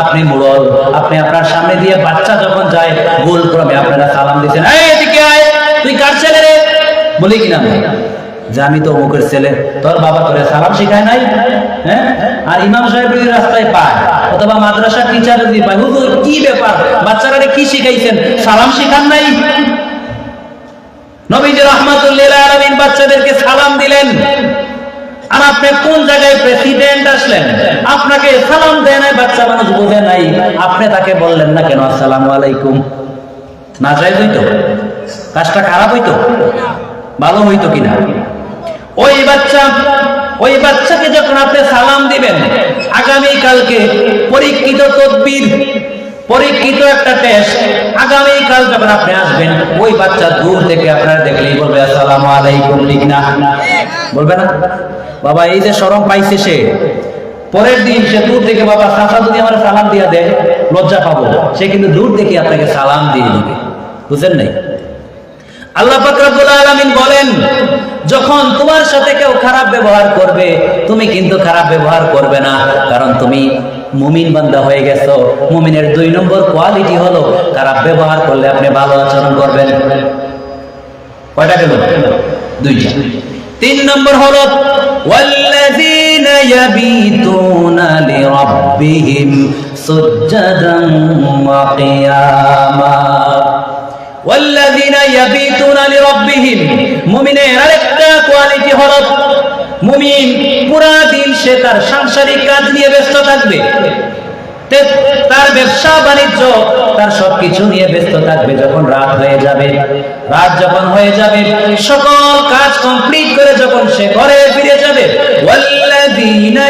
আপনি মুরল, আপনি আপনার সামনে দিয়ে বাচ্চা যখন যায় ক্রমে আপনারা সালাম আয়, তুই কার ছেলে রে? বলি কিনা যে আমি তো অমুকের ছেলে, তোর বাবা তোরে সালাম শিখায় নাই? হ্যাঁ? আর ইমাম সাহেব যদি রাস্তায় পায়, অথবা মাদ্রাসার টিচার যদি পায়, হুজুর, কি ব্যাপার? বাচ্চারা কি শিখাইছেন? সালাম শিখান নাই? নবীজি রহমাতুল্লিল বাচ্চাদেরকে সালাম দিলেন। আর আপনি কোন জায়গায় প্রেসিডেন্ট আসলেন? আপনাকে সালাম দেয় নাই, বাচ্চা মানুষ বোঝে নাই। আপনি তাকে বললেন না কেন, আসসালাম আলাইকুম? না যাই হইতো। কাজটা খারাপ হইতো? ভালো হইতো কিনা? ওই বাচ্চা ওই বাচ্চাকে যখন আপনি সালাম দিবেন আগামী কালকে পরীক্ষিত তদবির, পরীক্ষিত একটা টেস্ট আগামী কাল যখন আপনি আসবেন, ওই বাচ্চা দূর থেকে আপনারা দেখলেই বলবে, আসসালামু আলাইকুম ঠিক না বলবে না? বাবা, এই যে সরম পাইছে সে। পরের দিন সে দূর থেকে, বাবা, চাচা যদি আমার সালাম দিয়া দেয়, লজ্জা পাবো। সে কিন্তু দূর থেকে আপনাকে সালাম দিয়ে দিবে। বুঝলেন নাই? আল্লাহ পাক রব্বুল আলামিন বলেন যখন তোমার সাথে কেউ খারাপ ব্যবহার করবে তুমি কিন্তু খারাপ ব্যবহার করবে না কারণ তুমি মুমিন বান্দা হয়ে গেছো মুমিনের দুই নম্বর কোয়ালিটি হলো খারাপ ব্যবহার করলে আপনি ভালো আচরণ করবেন কয়টা গেল দুইটা তিন নম্বর হলো والذين يبيتون لربهم سجدا وقياما ওয়াল্লাযিনা ইয়াবিতুনা লিরাব্বিহিম। মুমিনের আরেকটা কোয়ালিটি হলো, মুমিন পুরা দিন সে তার সাংসারিক কাজ নিয়ে ব্যস্ত থাকবে। তার ব্যবসা, বাণিজ্য, তার সবকিছু নিয়ে ব্যস্ত থাকবে যখন রাত হয়ে যাবে। রাত যখন হয়ে যাবে, সকল কাজ কমপ্লিট করে যখন সে ঘরে ফিরে যাবে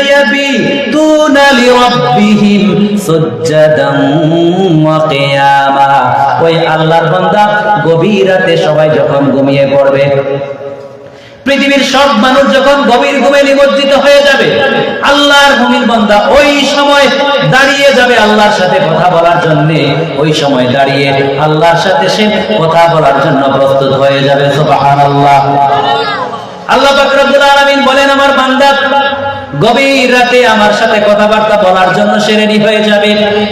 ইয়াবিতুনা লিরাব্বিহিম সুজ্জাদান ওয়া কিয়ামা ওই আল্লাহর বান্দা গভীর রাতে সবাই যখন ঘুমিয়ে পড়বে, পৃথিবীর সব মানুষ যখন গভীর ঘুমে নিমজ্জিত হয়ে যাবে, আল্লাহর মুমিন বান্দা ওই সময় দাঁড়িয়ে যাবে আল্লাহর সাথে কথা বলার জন্য। ওই সময় দাঁড়িয়ে আল্লাহর সাথে সে কথা বলার জন্য প্রস্তুত হয়ে যাবে, সুবহানাল্লাহ। আল্লাহ পাক রব্বুল আলামিন বলেন, আমার বান্দা গভীর রাতে আমার সাথে কথাবার্তা বলার জন্য সে রেডি হয়ে যাবে।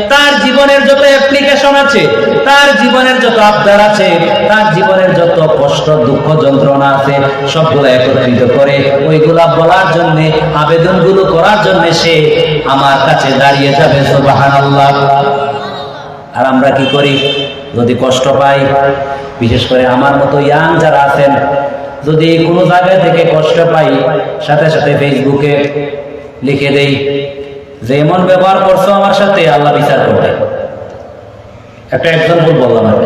তার জীবনের যত অ্যাপ্লিকেশন আছে, তার জীবনের যত আবদার আছে, তার জীবনের যত কষ্ট, দুঃখ, যন্ত্রণা আছে, সবগুলো একত্রিত করে ওইগুলা বলার জন্য, আবেদনগুলো করার জন্য সে আমার কাছে দাঁড়িয়ে যাবে, সুবহানাল্লাহ। আর আমরা কি করি? যদি কষ্ট পাই, বিশেষ করে আমার মতো ইয়াং যারা আছেন যদি কোনো জায়গা থেকে কষ্ট পাই, সাথে সাথে ফেসবুকে লিখে দেই, যে এমন ব্যবহার করছ আমার সাথে, আল্লাহ বিচার করবে। একটা এক্সাম্পল বললাম আর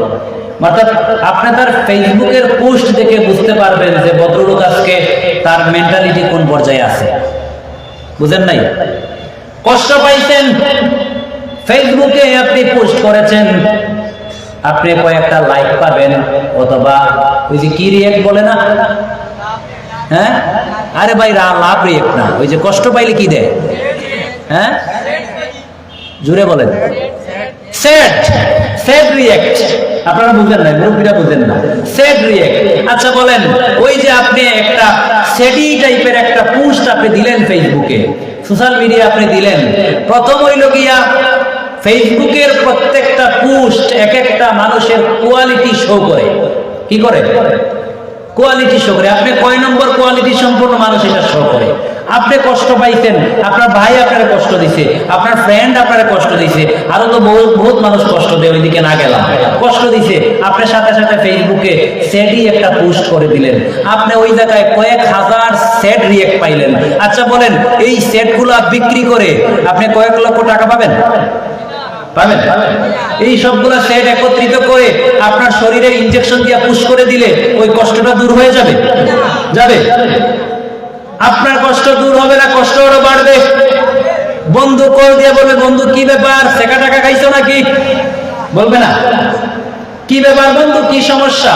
আপনি তার ফেসবুকের পোস্ট দেখে বুঝতে পারবেন যে ভদ্রলোক আজকে তার মেন্টালিটি কোন পর্যায়ে আছে। বুঝেন নাই? কষ্ট পাইছেন, ফেসবুকে আপনি পোস্ট করেছেন আপনি কয়েকটা লাইক পাবেন, অথবা ওই যে কি রিয়েক্ট বলে না? হ্যাঁ? আরে ভাই লাভ রিয়েক্ট না। ওই যে কষ্ট পাইলে কি দেয়? হ্যাঁ? জুড়ে বলেন। সেট সেট রিয়েক্ট আপনারা বুঝেন না, মুরব্বীরা বুঝেন না। সেট রিয়েক্ট আচ্ছা বলেন, ওই যে আপনি একটা সেটি টাইপের একটা পোস্ট আপনি দিলেন ফেসবুকে সোশ্যাল মিডিয়া আপনি দিলেন। প্রথম হইল গিয়া ফেসবুকের প্রত্যেকটা পোস্ট এক একটা মানুষের কোয়ালিটি শো করে। কি করে? কোয়ালিটি শো করে। আপনি কয় নম্বর কোয়ালিটি সম্পূর্ণ মানুষ এটা শো করে? আপনি কষ্ট পাইছেন, আপনার ভাই আপনার কষ্ট দিছে, আপনার ফ্রেন্ড আপনার কষ্ট দিছে, আরও তো বহু বহুত মানুষ কষ্ট দেয়, ওইদিকে না গেলাম। কষ্ট দিছে। আপনার সাথে সাথে ফেসবুকে সেটই একটা পোস্ট করে দিলেন। আপনি ওই জায়গায় কয়েক হাজার সেট রিয়েক্ট পাইলেন। আচ্ছা বলেন, এই সেটগুলো বিক্রি করে আপনি কয়েক লক্ষ টাকা পাবেন? পাবেন? এই সবগুলা সেট একত্রিত করে আপনার শরীরে ইনজেকশন দিয়ে পুশ করে দিলে ওই কষ্টটা দূর হয়ে যাবে? যাবে। আপনার কষ্ট দূর হবে না, কষ্ট আরও বাড়বে। বন্ধু কল দিয়ে বলবে, বন্ধু, কি ব্যাপার? টাকা খাইছো নাকি? বলবে না। কি ব্যাপার বন্ধু? কি সমস্যা?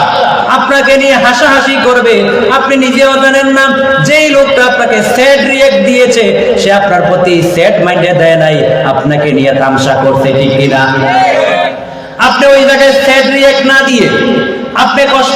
আপনাকে নিয়ে হাসাহাসি করবে। আপনি নিজেও জানেন না, যেই লোকটা আপনাকে স্যাড রিয়েক্ট দিয়েছে, সে আপনার প্রতি স্যাড মাইন্ডে দেয় নাই। আপনাকে নিয়ে তামসা করতে ঠিক কিনা? আপনি ওই জায়গায় স্যাড রিয়েক্ট না দিয়ে আপনি কষ্ট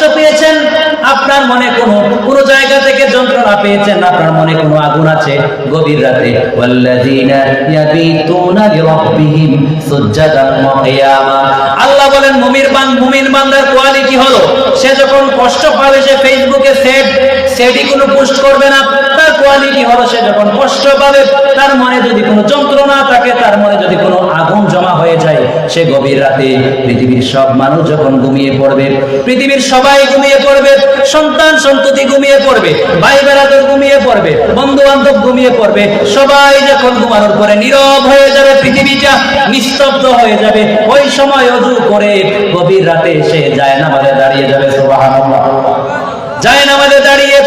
আপনার মনে কোনো কোনো জায়গা থেকে যন্ত্রণা পেয়েছেন? আপনার মনে কোনো আগুন আছে? গভীর রাতে। ওয়াল্লাযীনা ইয়াবিতুনা লিরাব্বিহিম সুজদান ওয়া কিয়ামা। আল্লাহ বলেন মুমিন বান, মুমিন বান্দার কোয়ালিটি হলো? সে যখন কষ্ট পাবে, সে ফেসবুকে সেট সেটি কোনো পোস্ট করবে না। তার কোয়ালিটি হলো? সে যখন কষ্ট পাবে, তার মনে যদি কোনো যন্ত্রণা থাকে, তার মনে যদি কোনো আগুন জমা হয়ে যায়, সে গভীর রাতে পৃথিবীর সব মানুষ যখন ঘুমিয়ে পড়বে, পৃথিবীর সবাই ঘুমিয়ে পড়বে সন্তান সন্ততি ঘুমিয়ে পড়বে ভাই বেড়াদের ঘুমিয়ে পড়বে বন্ধু বান্ধব ঘুমিয়ে পড়বে, সবাই যখন ঘুমানোর পরে নীরব হয়ে যাবে, পৃথিবীটা নিস্তব্ধ হয়ে যাবে, ওই সময় অজু করে গভীর রাতে সে যায় না দাঁড়িয়ে যাবে, সুবহানাল্লাহ। যায় না দাঁড়িয়ে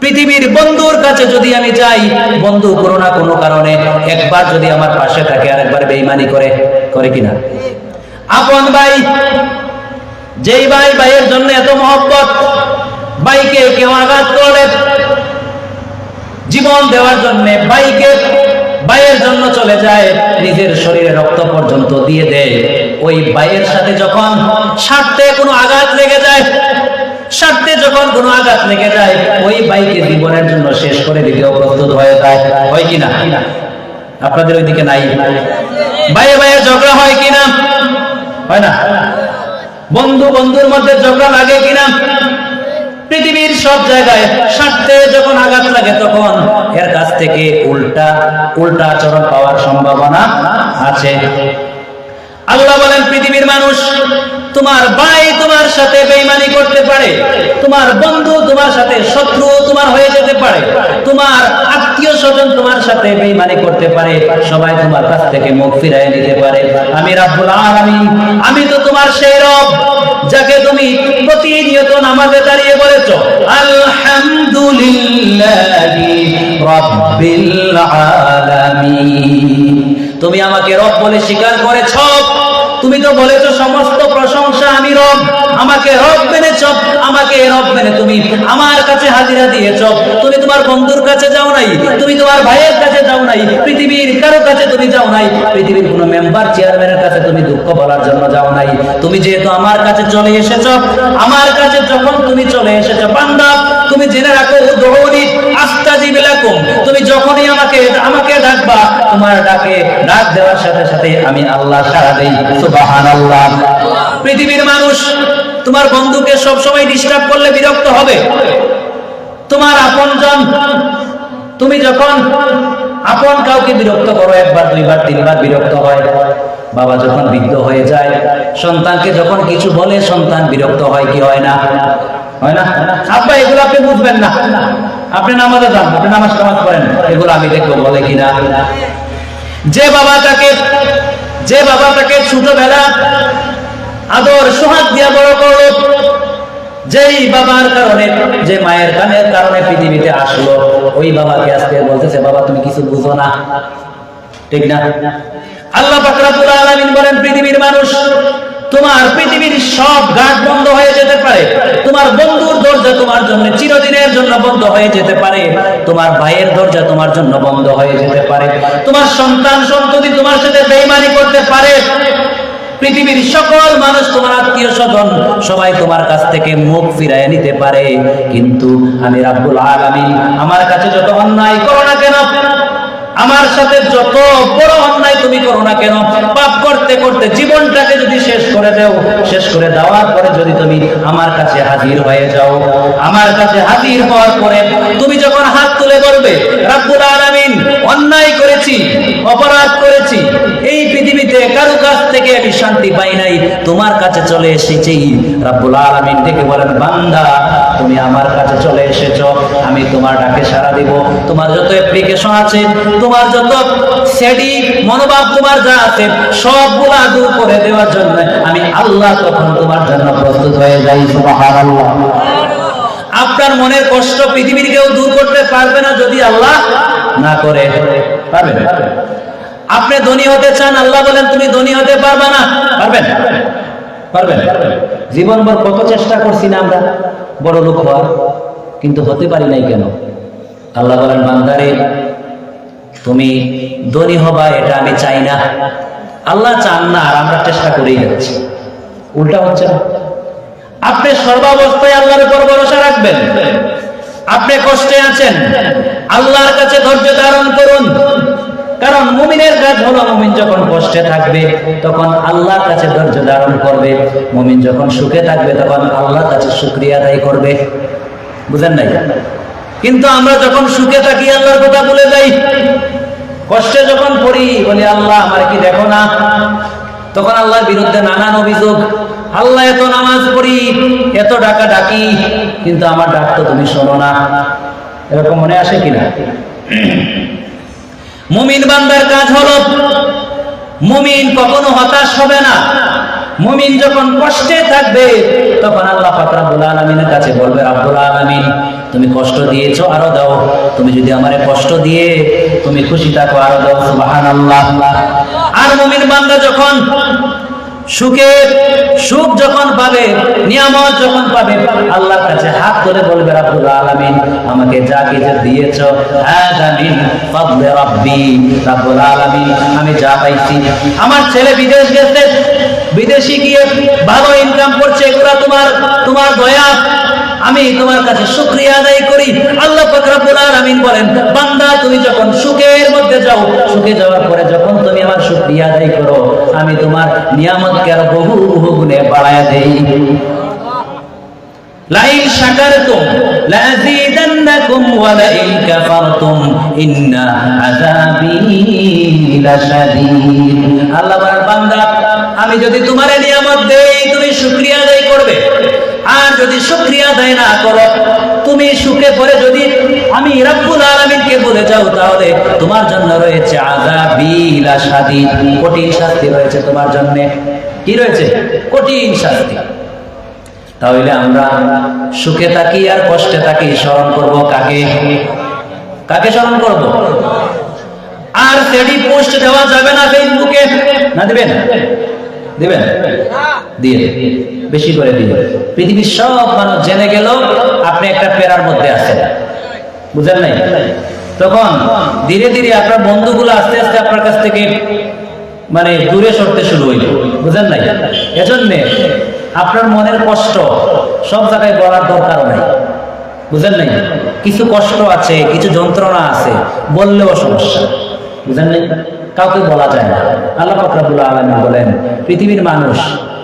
পৃথিবীর বন্ধুর কাছে যদি আমি যাই, বন্ধু কোনো না কোনো কারণে একবার যদি আমার পাশে থাকে আর একবার বেইমানি করে করে কিনা? আপন ভাই, যেই ভাই ভাইয়ের জন্য এত মহব্বত, ভাইকে কেউ আঘাত করে জীবন দেওয়ার জন্য ভাইকে ভাইয়ের জন্য চলে যায়, নিজের শরীরে রক্ত পর্যন্ত দিয়ে দেয়। ওই ভাইয়ের সাথে যখন স্বার্থে কোনো আঘাত লেগে যায়, স্বার্থে যখন কোনো আঘাত লেগে যায়, ওই ভাইকে জীবনের জন্য শেষ করে দিতেও প্রস্তুত হয়ে যায়। হয় কিনা আপনাদের ওইদিকে নাই? ভাইয়ে ভাইয়ে ঝগড়া হয় কিনা হয় না? বন্ধু বন্ধুর মধ্যে ঝগড়া লাগে কিনা পৃথিবীর সব জায়গায় স্বার্থে যখন আঘাত লাগে তখন এর কাছ থেকে উল্টা উল্টা আচরণ পাওয়ার সম্ভাবনা আছে। আল্লাহ বলেন, পৃথিবীর মানুষ তোমার ভাই তোমার সাথে বেইমানি করতে পারে, তোমার বন্ধু তোমার সাথে শত্রু তোমার হয়ে যেতে পারে, তোমার আত্মীয় স্বজন তোমার সাথে বেইমানি করতে পারে, সবাই তোমার কাছ থেকে মুখ ফিরাই নিতে পারে। আমি রাব্বুল আলামিন, আমি তো তোমার সেই রব যাকে তুমি প্রতিনিয়ত নামাজে দাঁড়িয়ে বলেছ, আলহামদুলিল্লাহি রাব্বিল আলামিন। তুমি আমাকে রব বলে স্বীকার করেছ। তুমি তো বলেছ সমস্ত প্রশংসা আমি রব। আমাকে রব মেনেছ, আমাকে রব মেনে তুমি আমার কাছে হাজিরা দিয়েছ। তুমি তোমার বন্ধুর কাছে যাও নাই, তুমি তোমার ভাইয়ের কাছে যাও নাই, পৃথিবীর কারও কাছে তুমি যাও নাই, পৃথিবীর কোনো মেম্বার চেয়ারম্যানের কাছে তুমি দুঃখ বলার জন্য যাও নাই। তুমি যেহেতু আমার কাছে চলে এসেছ, আমার কাছে যখন তুমি চলে এসেছ, বান্দা, তুমি জেনে রাখো দৌড়ি তুমি যখনই আমাকে আমাকে ডাকবা, তোমার ডাকে ডাক দেওয়ার সাথে সাথে আমি আল্লাহ পৃথিবীর মানুষ, তোমার বন্ধুকে ডিস্টার্ব করলে বিরক্ত হবে। তোমার তুমি যখন আপন কাউকে বিরক্ত করো, একবার, দুইবার, তিনবার বিরক্ত হয়। বাবা যখন বৃদ্ধ হয়ে যায়, সন্তানকে যখন কিছু বলে, সন্তান বিরক্ত হয়, কি হয় না? হয় না? আব্বা, এগুলো আপনি বুঝবেন না। আপনি নামাজে যান, আপনি নামাজ টামাজ করেন এগুলো আমি দেখব, বলে কিনা? যে বাবা তাকে, যে বাবা তাকে ছোটবেলা আদর সোহাগ দিয়া বড় করল, যেই বাবার কারণে, যে মায়ের কানের কারণে পৃথিবীতে আসলো, ওই বাবাকে আজকে বলতেছে, বাবা, তুমি কিছু বুঝো না। ঠিক না? আল্লাহ আলামিন বলেন, পৃথিবীর মানুষ তোমার পৃথিবীর সব ঘাট বন্ধ হয়ে যেতে পারে। তোমার বন্ধুর দরজা তোমার জন্য চিরদিনের জন্য বন্ধ হয়ে যেতে পারে। তোমার ভাইয়ের দরজা তোমার জন্য বন্ধ হয়ে যেতে পারে। তোমার সন্তান সন্ততি তোমার সাথে বেইমানি করতে পারে। পৃথিবীর সকল মানুষ, তোমার আত্মীয় স্বজন সবাই তোমার কাছ থেকে মুখ ফিরায় নিতে পারে। কিন্তু আমি রাব্বুল আলামিন, আমার কাছে যত অন্যায় করো না কেন আমার সাথে যত বড় অন্যায় তুমি করো না কেন, পাপ করতে করতে জীবনটাকে যদি শেষ করে দাও, শেষ করে দেওয়ার পরে যদি তুমি আমার কাছে হাজির হয়ে যাও, আমার কাছে হাজির হওয়ার পরে তুমি যখন হাত তুলে বলবে, রাব্বুল আলামিন, অন্যায় করেছি, অপরাধ করেছি, এই পৃথিবীতে কারও কাছ থেকে আমি শান্তি পাই নাই, তোমার কাছে চলে এসেছি। রাব্বুল আলামিন ডেকে বলেন, বান্দা তুমি আমার কাছে চলে এসেছ, আমি তোমার ডাকে সাড়া দিব। তোমার যত অ্যাপ্লিকেশন আছে, তোমার যত সেডি, মনোভাব তোমার যা আছে, সবগুলা দূর করে দেওয়ার জন্য আমি আল্লাহ তখন তোমার জন্য প্রস্তুত হয়ে যাই, সুবহানাল্লাহ। আপনার মনের কষ্ট পৃথিবীর কেউ দূর করতে পারবে না যদি আল্লাহ না করে। পারবেন? আপনি ধনী হতে চান, আল্লাহ বলেন তুমি ধনী হতে পারবে না। পারবেন? পারবেন? জীবনভর কত চেষ্টা করছি না আমরা। বড় লোক হওয়ার কিন্তু হতে পারি নাই কেন? আল্লাহ বলেন, বান্দারে, তুমি ধনী হবা, এটা আমি চাই না। আল্লাহ চান না, আর আমরা চেষ্টা করেই যাচ্ছি। উল্টা হচ্ছে না। আপনি সর্বাবস্থায় আল্লাহর উপর ভরসা রাখবেন। আপনি কষ্টে আছেন। আল্লাহর কাছে ধৈর্য ধারণ করুন। কারণ মুমিনের কাজ হলো মুমিন যখন কষ্টে থাকবে, তখন আল্লাহর কাছে ধৈর্য ধারণ করবে। মুমিন যখন সুখে থাকবে, তখন আল্লাহর কাছে শুক্রিয়া আদায় করবে। বুঝেন নাই? কিন্তু আমরা যখন সুখে থাকি, আল্লাহর কথা বলে যাই। কষ্টে যখন পড়ি, বলি, আল্লাহ, আমার কি দেখো না? তখন আল্লাহর বিরুদ্ধে নানান অভিযোগ, আল্লাহ, এত নামাজ পড়ি, এত ডাকা ডাকি, কিন্তু আমার ডাক তো তুমি শোনো না। এরকম মনে আসে কিনা? মুমিন বান্দার কাজ হলো, মুমিন কখনো হতাশ হবে না। মুমিন যখন কষ্টে থাকবে, তখন আল্লাহ পাক রব্বুল আলামিনের কাছে বলবে, রব্বুল আলামিন, তুমি কষ্ট দিয়েছ, আরও দাও। তুমি যদি আমারে কষ্ট দিয়ে তুমি খুশি থাকো, আরও দাও, সুবহানাল্লাহ। আর মুমিন বান্দা যখন সুখে, সুখ যখন পাবে, নিয়ামত যখন পাবে আল্লাহর কাছে হাত ধরে বলবে, রাব্বুল আলামিন, আমাকে যা কিছু দিয়েছ, হাযা মিন ফাদলি রাব্বি। রাব্বুল আলামিন, আমি যা পাইছি। আমার ছেলে বিদেশ গেছে, বিদেশি গিয়ে ভালো ইনকাম করছে, এগুলা তোমার তোমার দয়া। আমি তোমার কাছে শুকরিয়া আদায় করি। আল্লাহ পাক রব্বুল আলামিন বলেন, বান্দা, তুমি যখন সুখের মধ্যে যাও, সুখে যাওয়ার পরে যখন তুমি আমার শুকরিয়া আদায় করো, আমি তোমার নিয়ামতকে আরও বহু বহু গুণে বাড়ায় দেই। লাইন শাকারতুম লাযীদান্নাকুম ওয়া লাইন কাফারতুম, ইন্না আযাবি লাশাদীদ। আল্লাহ বান্দা, আমি যদি তোমার নিয়ামত দেই, তুমি শুকরিয়া আদায় করবে। যদি শুকরিয়া আদায় না করো তুমি সুখে পড়ে যদি আমি রাব্বুল আলামিনকে বলে যাও তাহলে তোমার জন্য রয়েছে আযাবি লাশাদীদ কঠিন শাস্তি রয়েছে তোমার জন্য। কি রয়েছে? কঠিন শাস্তি। তাহলে আমরা সুখে থাকি আর কষ্টে থাকি স্মরণ করব কাকে? কাকে স্মরণ করব? আর সেডি পোস্ট দেওয়া যাবে না ফেসবুকে না দিবেন? দিবেন? দিয়ে বেশি করে দিয়ে পৃথিবীর সব মানুষ জেনে গেল আপনি একটা পেরার মধ্যে আছেন। বুঝেন নাই? তখন ধীরে ধীরে আপনার বন্ধুগুলো আস্তে আস্তে আপনার কাছ থেকে মানে দূরে সরতে শুরু হইল। বুঝেন নাই? এজন্যে আপনার মনের কষ্ট সব জায়গায় বলার দরকার নাই। বুঝেন নাই? কিছু কষ্ট আছে, কিছু যন্ত্রণা আছে, বললেও সমস্যা। বুঝেন নাই? কাউকে বলা যায় না। আল্লাহ ফকরাবুল আলমী বলেন, পৃথিবীর মানুষ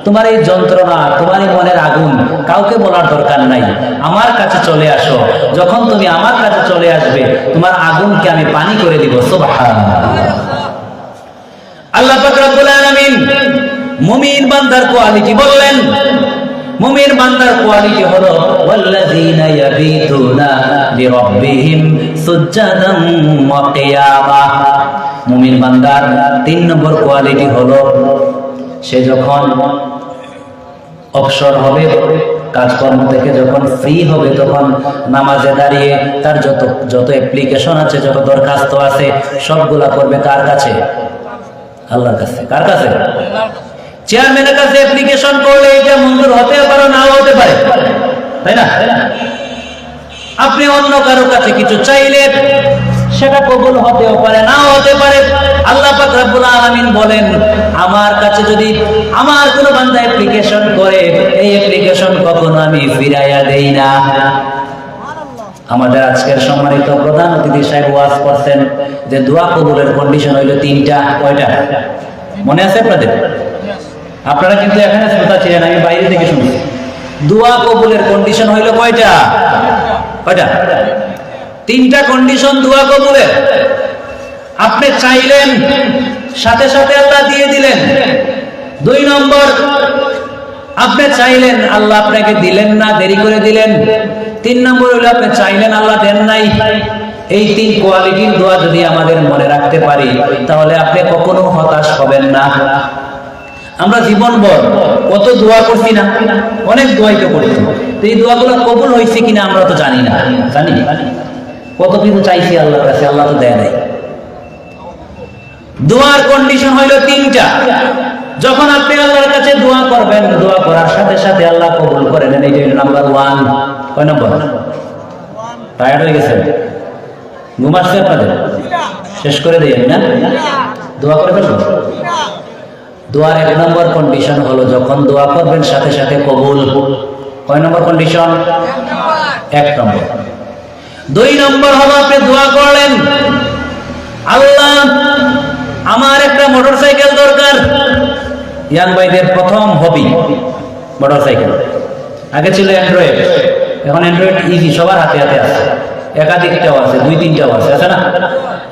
তোমার এই যন্ত্রণা, তোমার এই মনের আগুন কাউকে বলার দরকার নাই। আমার কাছে চলে আসো। যখন তুমি আমার কাছে চলে আসবে, তোমার আগুনকে আমি পানি করে দিব। আল্লাহ মুমিন বান্দার কোয়ালিটি বললেন, মুমিন বান্দার কোয়ালিটি হলো, ওয়াল্লাযীনা মুমিন বান্দার তিন নম্বর কোয়ালিটি হলো, সে যখন অবসর হবে। কাজকর্ম থেকে যখন ফ্রি হবে, তখন নামাজে দাঁড়িয়ে তার যত যত অ্যাপ্লিকেশন আছে, যত দরখাস্ত আছে, সবগুলা করবে কার কাছে? আল্লাহর কাছে। কার কাছে? চেয়ারম্যানের কাছে অ্যাপ্লিকেশন করলে এটা মঞ্জুর হতে পারে, নাও হতে পারে। তাই না? আপনি অন্য কারও কাছে কিছু চাইলে সেটা কবুল হতেও পারে, নাও হতে পারে। আল্লাহ পাক রব্বুল আলামিন বলেন, আমার কাছে যদি আমার কোনো বান্দা অ্যাপ্লিকেশন করে, এই অ্যাপ্লিকেশন কখনো আমি ফিরাইয়া দেই না। আমাদের আজকের সম্মানিত প্রধান অতিথি সাহেব ওয়াজ করছেন যে দোয়া কবুলের কন্ডিশন হইল তিনটা, কয়টা? মনে আছে আপনাদের? আপনারা কিন্তু এখানে শ্রোতা ছিলেন, আমি বাইরে থেকে শুনছি। দোয়া কবুলের কন্ডিশন হইল কয়টা? কয়টা? তিনটা কন্ডিশন দোয়া কবুলের। আপনি চাইলেন, সাথে সাথে আল্লাহ দিয়ে দিলেন। দুই নম্বর, আপনি চাইলেন, আল্লাহ আপনাকে দিলেন না, দেরি করে দিলেন। তিন নম্বর হলো, আপনি চাইলেন, আল্লাহ দেন নাই। এই তিন কোয়ালিটির দোয়া যদি আমাদের মনে রাখতে পারি, তাহলে আপনি কখনো হতাশ হবেন না। আমরা জীবনভর কত দোয়া করছি না? অনেক দোয়াই তো করেছি তো এই দোয়াগুলো কবুল হয়েছে কিনা আমরা তো জানি না। জানি? কত কিছু চাইছি আল্লাহর কাছে, আল্লাহ তো দেয় নাই। দোয়ার কন্ডিশন হইল তিনটা। যখন আপনি আল্লাহর কাছে দোয়া করবেন, দোয়া করার সাথে সাথে আল্লাহ কবুল করে নেন, এইটা হইল নাম্বার ওয়ান কয় নম্বর? টায়ার্ড হয়ে গেছে ঘুম আপনাদের? শেষ করে দিই না? দোয়া করে ফেলব? দোয়ার এক নম্বর কন্ডিশন হলো যখন দোয়া করবেন, সাথে সাথে কবুল। কয় নম্বর কন্ডিশন এক নম্বর। দুই নম্বর হলো আপনি দোয়া করলেন, আল্লাহ, আমার একটা মোটরসাইকেল দরকার। ইয়াং ভাইদের প্রথম হবি, মোটরসাইকেল। আগে ছিল অ্যান্ড্রয়েড এখন অ্যান্ড্রয়েড ইজি সবার হাতে হাতে আছে। একাধিকটাও আছে, দুই তিনটাও আছে আছে না?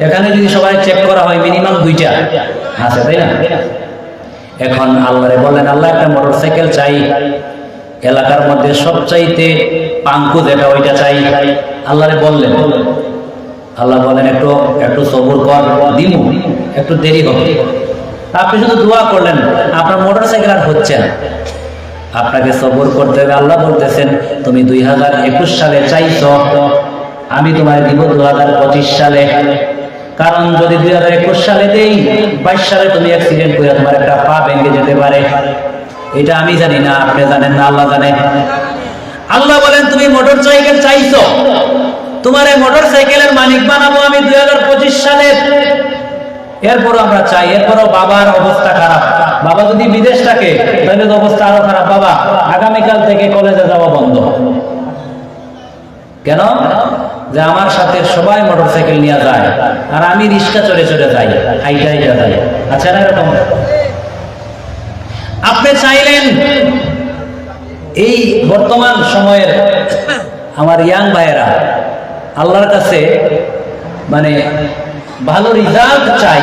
এখানে যদি সবাই চেক করা হয় মিনিমাম দুইটা আছে, তাই না? এখন আল্লাহরে বলেন আল্লাহ, একটা মোটরসাইকেল চাই। এলাকার মধ্যে সবচাইতে পাঙ্কু যেটা ওইটা চাই। আল্লাহরে বললেন, আল্লাহ বলেন একটু একটু সবুর কর, দিমু, একটু দেরি হবে। আপনি শুধু দোয়া করলেন, আপনার মোটরসাইকেল আর হচ্ছে না। আপনাকে সবর করতে হবে, আল্লাহ বলতেছেন, তুমি দুই হাজার একুশ সালে চাইছ, আমি তোমায় দিব দু হাজার পঁচিশ সালে। কারণ যদি দুই হাজার একুশ সালে দেই, বাইশ সালে তুমি অ্যাক্সিডেন্ট করে তোমার একটা পা ভেঙে যেতে পারে। এটা আমি জানি না, আপনি জানেন না, আল্লাহ জানে। আল্লাহ বলেন, তুমি মোটর সাইকেল চাইছো। তোমার এই মোটর সাইকেলের মালিক বানাবো আমি দুই হাজার পঁচিশ সালে। এরপরও আমরা চাই, এরপরও বাবার অবস্থা খারাপ। বাবা যদি বিদেশ থাকে, তাহলে তো অবস্থা আরও খারাপ। বাবা, আগামীকাল থেকে কলেজে যাওয়া বন্ধ। কেন? যে আমার সাথে সবাই মোটরসাইকেল নিয়ে যায়, আর আমি রিক্সা চড়ে চড়ে যাই হাইটা হাইটা যাই। আচ্ছা না এরকম। আপনি চাইলেন এই বর্তমান সময়ের আমার ইয়াং ভাইয়েরা, আল্লাহর কাছে মানে ভালো রেজাল্ট চাই।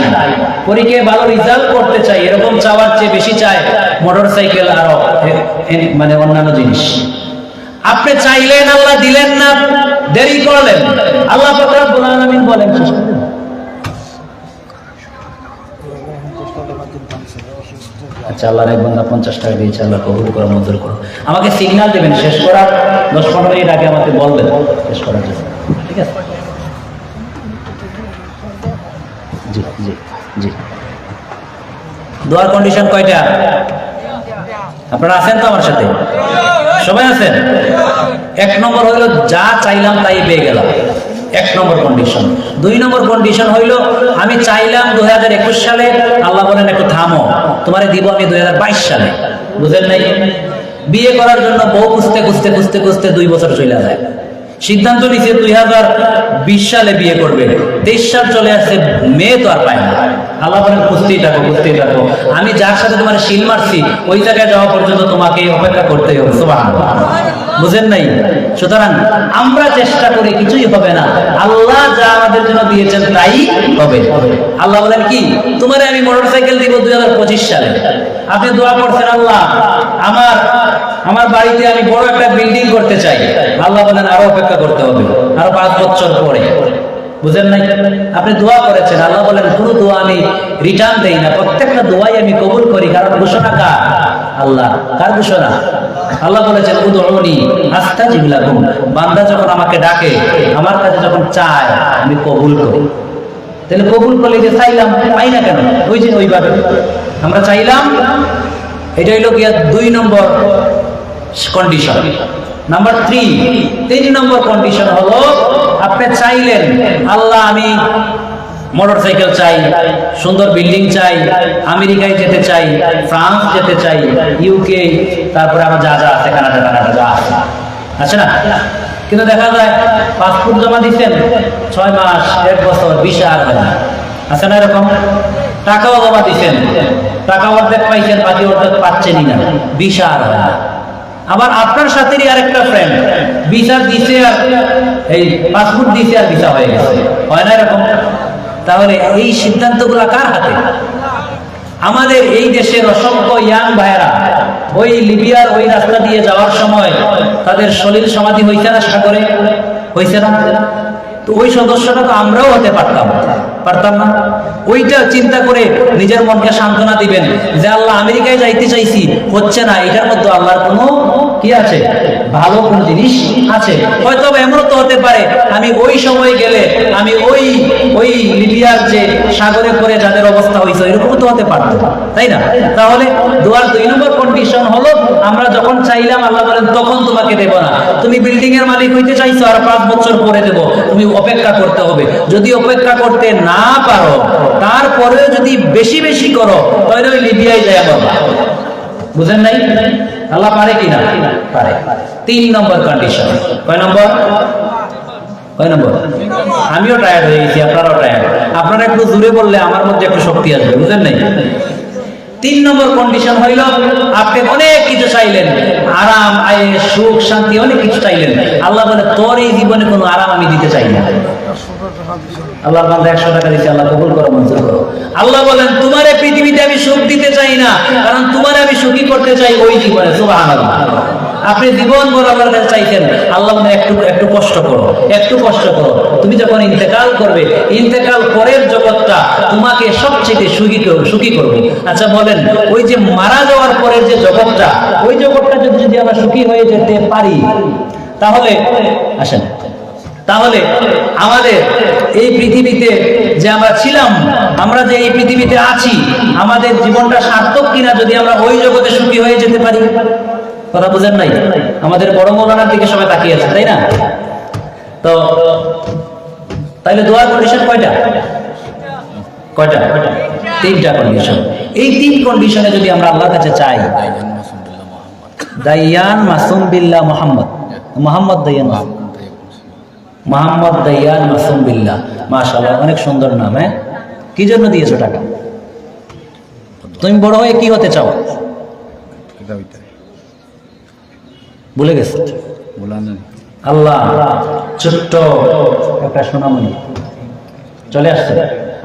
পরীক্ষায় ভালো রেজাল্ট করতে চাই, এরকম চাওয়ার চেয়ে বেশি চায় মোটর সাইকেল আরও মানে অন্যান্য জিনিস। আপনি চাইলেন, আল্লাহ দিলেন না, দেরি করলেন। আল্লাহ বলেন আচ্ছা আল্লাহর এক বন্ধা পঞ্চাশ টাকা দিয়েছে, আল্লাহ কবুল করো, মঞ্জুর করো। আমাকে সিগনাল দেবেন, শেষ করার দশ পনেরো মিনিট আগে আমাকে বলবেন, শেষ করার জন্য। ঠিক আছে? জি জি জি। দোয়ার কন্ডিশন কয়টা? আপনারা আছেন তো আমার সাথে? সবাই আছেন? এক নম্বর হইল যা চাইলাম তাই পেয়ে গেলাম। এক নম্বর কন্ডিশন দুই নম্বর কন্ডিশন হইল, আমি চাইলাম দুই হাজার একুশ সালে, আল্লাহ বলেন, একটু থামো, তোমারে দিব আমি দুই হাজার বাইশ সালে। বুঝেন নাই? বিয়ে করার জন্য বউ খুঁজতে খুঁজতে খুঁজতে খুঁজতে দুই বছর চলে যায়। সিদ্ধান্ত নিছে দুই হাজার বিশ সালে বিয়ে করবে। তেইশ সাল চলে আসছে, মেয়ে তো আর পায় না। আল্লাহ বলেন খুঁজতেই থাকো খুঁজতেই থাকো। আমি যার সাথে তোমার শিল মারছি, ওই জায়গায় যাওয়া পর্যন্ত তোমাকে অপেক্ষা করতে হবে, সুবহানাল্লাহ। বুঝেন নাই? সুতরাং আমরা চেষ্টা করি, কিছুই হবে না। আল্লাহ যা আমাদের জন্য দিয়েছেন, তাই হবে। আল্লাহ বলেন কি, তোমারে আমি মোটরসাইকেল দিব দুই হাজার পঁচিশ সালে। আপনি দোয়া করছেন, আল্লাহ, আমার আমার বাড়িতে আমি বড় একটা বিল্ডিং করতে চাই। আল্লাহ বলেন, আরও অপেক্ষা করতে হবে। আরও পাঁচ বছর পরে। বুঝেন নাই? আপনি দোয়া করেছেন। আল্লাহ বলেন, কোনো দোয়া আমি রিটার্ন দেই না। প্রত্যেকটা দোয়াই আমি কবুল করি। কারণ ঘোষণা কার? আল্লাহ। কার ঘোষণা? আল্লাহ বলেছেন উদরণি আস্থা জিবলাকুম বান্দা যখন আমাকে ডাকে, আমার কাছে যখন চায়, আমি কবুল করি। তাহলে কবুল করলে যে চাইলাম, পাই না কেন? ওই যে ওইভাবে। আমরা চাইলাম, এটা হইল গিয়া দুই নম্বর কন্ডিশন নাম্বার থ্রি তিন নম্বর কন্ডিশন হলো আপনি চাইলেন, আল্লাহ, আমি মোটর সাইকেল চাই, সুন্দর বিল্ডিং চাই, আমেরিকায় যেতে চাই, ফ্রান্স যেতে চাই ইউকে তারপরে আমার যা যা আছে, কানাডা কানাডা, যা আছে। না? কিন্তু দেখা যায় পাসপোর্ট জমা দিচ্ছেন ছয় মাস, এক বছর ভিসা আর হয় আছে না এরকম? টাকাও জমা দিচ্ছেন টাকা অর্ধেক পাইছেন, বাকি অর্ধেক পাচ্ছেনই না। ভিসা আর আবার আপনার সাথেরই আরেকটা ফ্রেন্ড ভিসা দিছে আর এই পাসপোর্ট দিছে আর ভিসা হয়ে গেছে। হয় না এরকম? তাহলে এই সিদ্ধান্তগুলো কার হাতে? আমাদের এই দেশের অসংখ্য ইয়াং ভাইয়েরা, ওই লিবিয়ার ওই রাস্তা দিয়ে যাওয়ার সময় তাদের সলিল সমাধি হইছে না সাগরে? হইছে না? তো ওই সদস্যটা তো আমরাও হতে পারতাম। পারতাম না। ওইটা চিন্তা করে নিজের মনকে সান্ত্বনা দিবেন যে, আল্লাহ, আমেরিকায় যাইতে চাইছি, হচ্ছে না। এটার মধ্যে আল্লাহর কোনো কি আছে? ভালো কোন জিনিস আছে? হয়তো বা এমনও তো হতে পারে, আমি ওই সময় গেলে, আমি ওই ওই লিবিয়ার যে সাগরে পড়ে যাদের অবস্থা হয়েছে এরকম তো হতে পারতো, তাই না? তাহলে দোয়ার দুই নম্বর কন্ডিশন হলো, আমরা যখন চাইলাম, আল্লাহ বলেন, তখন তোমাকে দেব না। তুমি বিল্ডিং এর মালিক হইতে চাইছো, আর পাঁচ বছর পরে দেব। তুমি অপেক্ষা করতে হবে। যদি অপেক্ষা করতে না পারো, তারপরেও যদি বেশি বেশি করো, তাহলে ওই লিবিয়ায় যায় বাবা বুঝেন নাই? আল্লাহ পারে কি না পারে। তিন নম্বর কন্ডিশন কয় নম্বর? কয় নম্বর? আমিও টায়ার্ড হয়ে গেছি, আপনারাও টায়ার্ড আপনারা একটু দূরে বললে আমার মধ্যে একটু শক্তি আসবে বুঝলেন নাই? তিন নম্বর কন্ডিশন হইল, আপনি অনেক কিছু চাইলেন, আরাম আয়ে সুখ, শান্তি, অনেক কিছু চাইলেন। আল্লাহ বলে, তোর এই জীবনে কোনো আরাম আমি দিতে চাই না। আল্লাহ বান্দা একশো টাকা দিচ্ছে আল্লাহ কবুল করো, মঞ্জুর করো। আল্লাহ বলেন, তোমার পৃথিবীতে আমি সুখ দিতে চাই না, কারণ তোমার আমি সুখী করতে চাই ওই জীবনে, সুবহানাল্লাহ। আপনি জীবন ভর আল্লাহর কাছে চাইছেন, আল্লাহ একটু একটু কষ্ট করো, একটু কষ্ট করো। তুমি যখন ইন্তেকাল করবে, ইন্তেকাল পরের জগৎটা তোমাকে সবচেয়ে সুখী সুখী করবে। আচ্ছা বলেন, ওই যে মারা যাওয়ার পরের যে জগৎটা, ওই জগৎটা যদি যদি আমরা সুখী হয়ে যেতে পারি, তাহলে, আসেন, তাহলে আমাদের এই পৃথিবীতে যে আমরা ছিলাম, আমরা যে এই পৃথিবীতে আছি, আমাদের জীবনটা সার্থক কিনা যদি আমরা ওই জগতে সুখী হয়ে যেতে পারি? কথা বুঝেন নাই? আমাদের বড় মৌলানার দিকে সবাই তাকিয়ে আছে তাই না? তো, তাইলে দোয়ার কন্ডিশন কয়টা? কয়টা? তিনটা কন্ডিশন এই তিন কন্ডিশনে যদি আমরা আল্লাহর কাছে চাই, দাইয়ান মাসুম বিল্লাহ মোহাম্মদ। মোহাম্মদ দাইয়ান মোহাম্মদ দাইয়ান মাসুম বিল্লাহ। মাশাআল্লাহ, অনেক সুন্দর নাম হ্যাঁ? কি জন্য দিয়েছ টাকা? তুমি বড় হয়ে কি হতে চাও? ভুলে গেছো? আল্লাহ ছোট্ট একটা সোনামণি চলে আসছে।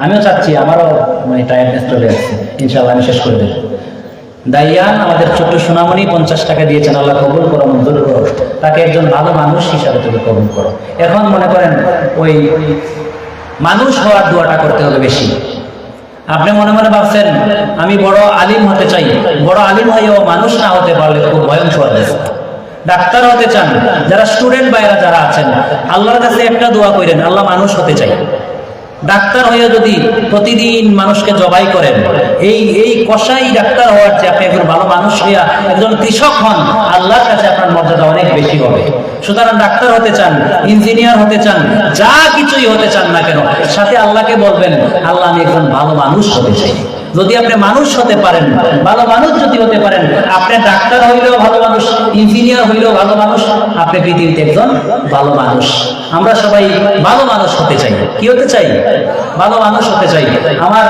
আমিও চাচ্ছি আমারও মানে টায়ার্ডনেস চলে আসছে। ইনশাআল্লাহ আমি শেষ করে দেবো। দাইয়ান আমাদের ছোট্ট সোনামণি পঞ্চাশ টাকা দিয়েছেন আল্লাহ কবুল করো মঞ্জুর করো। তাকে একজন ভালো মানুষ হিসাবে তুমি কবুল করো। এখন মনে করেন ওই মানুষ হওয়ার দোয়াটা করতে হবে বেশি। আপনি মনে মনে ভাবছেন আমি বড় আলিম হতে চাই। বড় আলিম হয়েও মানুষ না হতে পারলে খুব ভয়ঙ্কর অবস্থা। ডাক্তার হতে চান, যারা স্টুডেন্ট বাইরা যারা আছেন, আল্লাহর কাছে একটা দোয়া করেন, আল্লাহ মানুষ হতে চাই। ডাক্তার হয়ে যদি প্রতিদিন মানুষকে জবাই করেন, এই এই কষাই ডাক্তার হওয়ার চেয়ে আপনি একজন ভালো মানুষ হইয়া একজন কৃষক হন, আল্লাহর কাছে আপনার মর্যাদা অনেক বেশি হবে। সুতরাং ডাক্তার হতে চান, ইঞ্জিনিয়ার হতে চান, যা কিছুই হতে চান না কেন সাথে আল্লাহকে বলবেন, আল্লাহ, আমি একজন ভালো মানুষ হতে চাই। যদি আপনি মানুষ হতে পারেন, ভালো মানুষ যদি হতে পারেন, আপনি ডাক্তার হইলেও ভালো মানুষ, ইঞ্জিনিয়ার হইলেও ভালো মানুষ, আপনি পৃথিবীতে একজন ভালো মানুষ। আমরা সবাই ভালো মানুষ হতে চাই। কি হতে চাই? ভালো মানুষ হতে চাই। আমার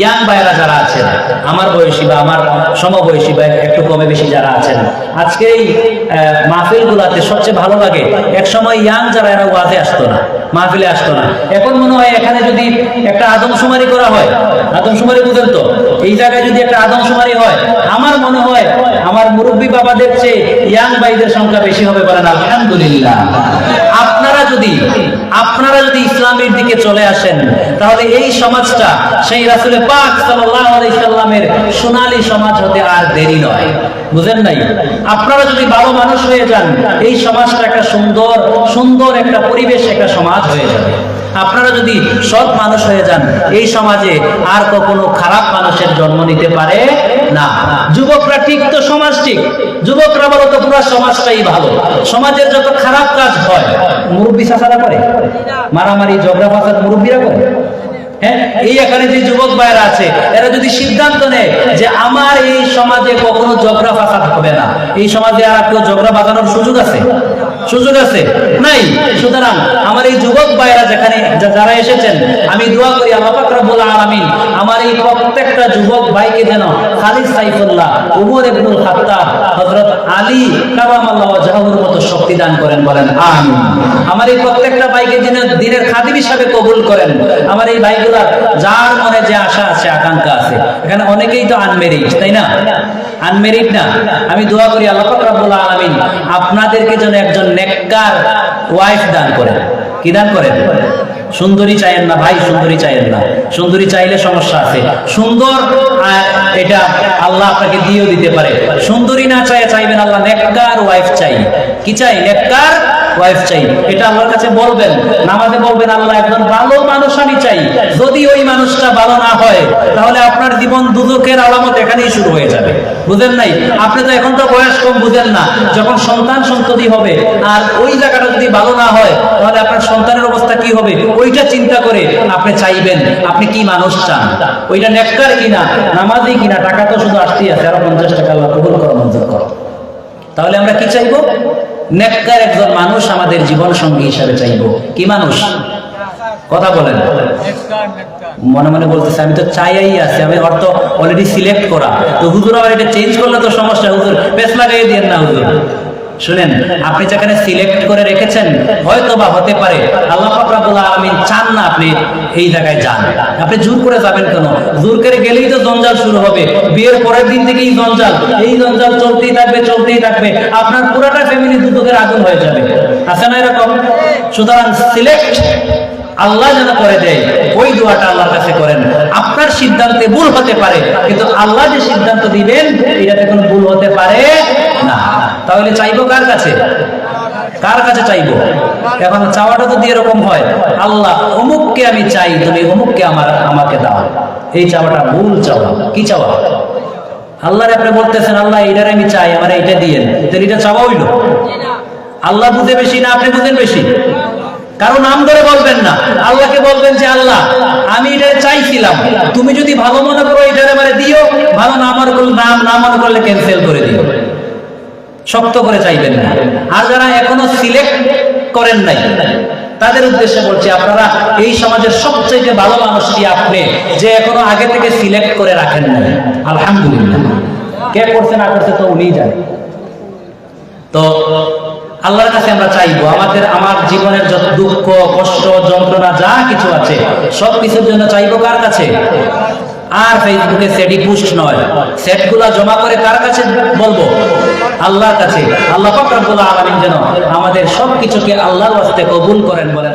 ইয়াং ভাইয়েরা যারা আছেন, আমার বয়সী বা আমার সমবয়সী বা একটু কমে বেশি যারা আছেন আজকে এই মাহফিল গুলাতে সবচেয়ে ভালো লাগে এক সময় ইয়াং যারা, এরা ওয়াজে আসতো না, মাহফিলে আসতো না। এখন মনে হয় এখানে যদি একটা আদমশুমারি করা হয়, আদমশুমারি বুঝেন তো, এই জায়গায় যদি একটা আদমশুমারি হয়, আমার মনে হয় আমার মুরব্বী বাবাদের চেয়ে ইয়াং ভাইদের সংখ্যা বেশি হবে বলেন, আলহামদুলিল্লাহ। যদি আপনারা যদি ইসলামের দিকে চলে আসেন, তাহলে এই সমাজটা সেই রাসুলে পাক সাল্লামের সোনালী সমাজ হতে আর দেরি নয়। বুঝেন নাই? আপনারা যদি ভালো মানুষ হয়ে যান, এই সমাজটা একটা সুন্দর সুন্দর একটা পরিবেশ, একটা সমাজ হয়ে যাবে। আপনারা যদি সৎ মানুষ হয়ে যান, এই সমাজে আর কখনো খারাপ মানুষের জন্ম নিতে পারে না। যুবকরা ঠিক তো, সমাজ ঠিক। যুবকরা বলো পুরো সমাজটাই ভালো। সমাজের যত খারাপ কাজ হয়, মুরব্বী শাসারা করে? মারামারি, ঝগড়া ফাঁসার মুরব্বীরা করে? হ্যাঁ? এই এখানে যে যুবক আছে, এরা যদি সিদ্ধান্ত নেয় যে আমার এই সমাজে কখনো ঝগড়া ফাসাদ হবে না, এই সমাজে আর কেউ ঝগড়া বাঁধানোর সুযোগ আছে? সুযোগ আছে? নাই। সুতরাং আমার এই যুবক ভাইয়েরা যেখানে যারা এসেছেন, আমি দোয়া করি আল্লাহ পাক রব্বুল আলামিন আমার এই প্রত্যেকটা যুবক ভাইকে যেন খালিদ সাইফুল্লাহ, উমর ইবনুল খাত্তাব, হযরত আলী কারামাল্লাহ ওয়াজহাহুর মতো শক্তি দান করেন, বলেন, আমিন। আমার এই প্রত্যেকটা ভাইকে যেন দিনের খাদিম হিসাবে কবুল করেন, আমার এই ভাইগুলা যার মনে যে আশা আছে, আকাঙ্ক্ষা আছে, এখানে অনেকেই তো আনমেরিড তাই না? আনমেরিড না। আমি দোয়া করি আল্লাহ রব্বুল আলামিন আপনাদেরকে যেন একজন নেককার ওয়াইফ দান করেন। কি দান করেন? সুন্দরী চাইেন না ভাই, সুন্দরী চাইেন না। সুন্দরী চাইলে সমস্যা আছে। সুন্দর এটা আল্লাহ আপনাকে দিয়েও দিতে পারে। সুন্দরী না চাই চাইবেন আল্লাহ নেককার ওয়াইফ চাই। কি চাই? নেককার ওয়াইফ চাই। এটা আল্লাহর কাছে বলবেন, নামাজে বলবেন, আল্লাহ, একজন ভালো মানুষ আমি চাই। যদি ওই মানুষটা ভালো না হয়, তাহলে আপনার জীবন দুদকের আলামত এখানেই শুরু হয়ে যাবে। বুঝেন নাই? আপনি তো এখন তো বয়স কম, বুঝেন না। যখন সন্তান সন্ততি হবে, আর ওই জায়গাটা যদি ভালো না হয়, তাহলে আপনার সন্তানের অবস্থা কি হবে? ওইটা চিন্তা করে আপনি চাইবেন, আপনি কি মানুষ চান? ওইটা নেককার কিনা, নামাজি কিনা, টাকা তো শুধু আসতেই আছে। আরও পঞ্চাশ টাকা আল্লাহ কবুল করো, মঞ্জুর করো। তাহলে আমরা কি চাইব? নেককার একজন মানুষ আমাদের জীবন সঙ্গী হিসাবে চাইব। কি মানুষ? কথা বলেন। মনে মনে বলতেছে, আমি তো চাইয়াই আছি, আমি অর্থ অলরেডি সিলেক্ট করা। তো হুজুর আবার এটা চেঞ্জ করলে তো সমস্যা, হুজুর পেস লাগাই দিয়ে না, হুজুর। শুনেন, আপনি যেখানে সিলেক্ট করে রেখেছেন হয়তো বা হতে পারে আল্লাহ আলমিন চান না আপনি এই জায়গায় যান। আপনি জোর করে যাবেন কেন? জোর করে গেলেই তো জঞ্জাল শুরু হবে। বিয়ের পরের দিন থেকেই জঞ্জাল। এই জঞ্জাল চলতেই থাকবে চলতেই থাকবে। আপনার পুরাটা ফ্যামিলি দুদকের আগুন হয়ে যাবে। আছে না এরকম? সুতরাং সিলেক্ট আল্লাহ যেন করে দেয়, ওই দোয়াটা আল্লাহর কাছে করেন। আপনার সিদ্ধান্তে ভুল হতে পারে, কিন্তু আল্লাহ যে সিদ্ধান্ত দিবেন, এটাতে কোনো ভুল হতে পারে না। তাহলে চাইব কার কাছে? কার কাছে চাইব? এখন চাওয়াটা যদি এরকম হয়, আল্লাহ, অমুককে আমি চাই, তুমি অমুককে আমার, আমাকে দাও। এই চাওয়াটা ভুল চাওয়া। কি চাওয়া? আল্লাহরে আপনি বলতেছেন, আল্লাহ এইটার আমি চাই, আমার এইটা তাহলে এটা চাওয়া হইল? আল্লাহ বুঝে বেশি না আপনি বুঝেন বেশি? কারও নাম ধরে বলবেন না। আল্লাহকে বলবেন যে, আল্লাহ, আমি এটা চাইছিলাম। তুমি যদি ভালো মনে করো এটা এবারে দিও। ভালো না মনে করলে নাম না মনে করলে ক্যান্সেল করে দিও। শক্ত করে চাইবেন না। আর যারা এখনও সিলেক্ট করেন নাই, তাদের উদ্দেশ্যে বলছি, আপনারা এই সমাজের সবচেয়ে ভালো মানুষটি আপনি যে এখনও আগে থেকে সিলেক্ট করে রাখেন নাই। আলহামদুলিল্লাহ। কে করছে না করছে তো উনিই জানে। তো আল্লাহর কাছে আমরা চাইব, আমাদের, আমার জীবনের যত দুঃখ, কষ্ট, যন্ত্রণা, যা কিছু আছে, সব কিছুর জন্য চাইব কার কাছে? আর ফেসবুকে সেটি পুষ্ট নয়। সেটগুলো জমা করে কার কাছে বলব? আল্লাহর কাছে। আল্লাহ ফকরাবুল্লাহ আলমিন যেন আমাদের সব কিছুকে আল্লাহর কাছে কবুল করেন বলেন।